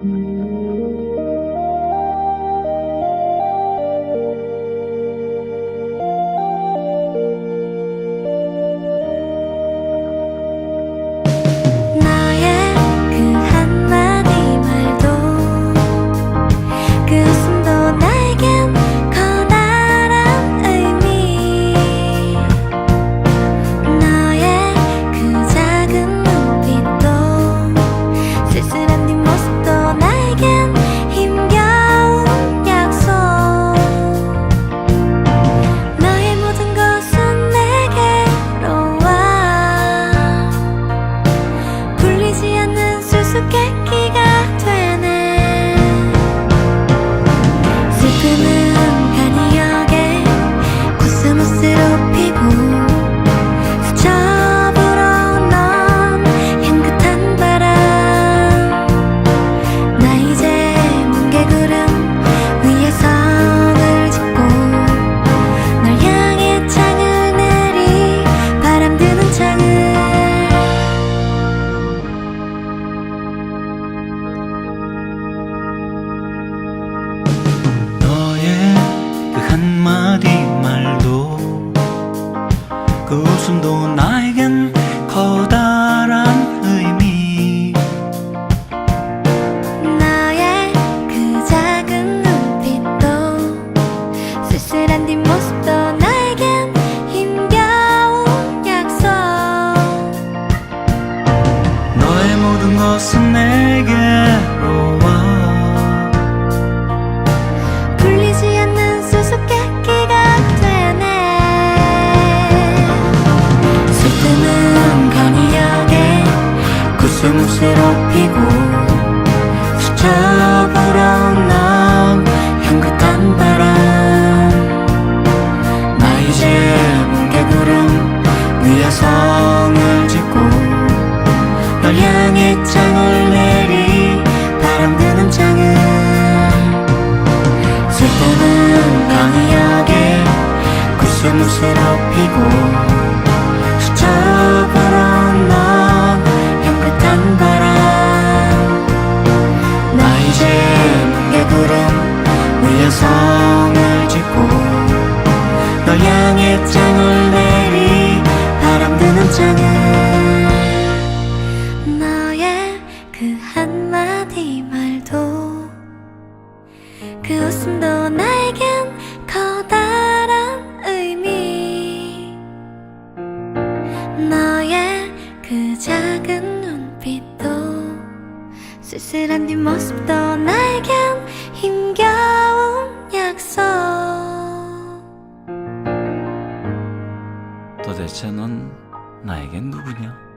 너의 슬픔은 간이 피고 스쳐 불어온 넌 향긋한 바람. 나 이제 뭉게구름 위에 성을 짓고 널 향해 창을 내리 바람 드는 창을. 슬픔은 강이하게 코스모스로 피고 짓고 널 향해 창을 내리 바람 드는 창을 너의 그 한마디 말도 그 웃음도 나에겐 커다란 의미. 너의 그 작은 눈빛도 쓸쓸한 뒷모습도 나에겐 힘겨 대체 넌 나에겐 누구냐?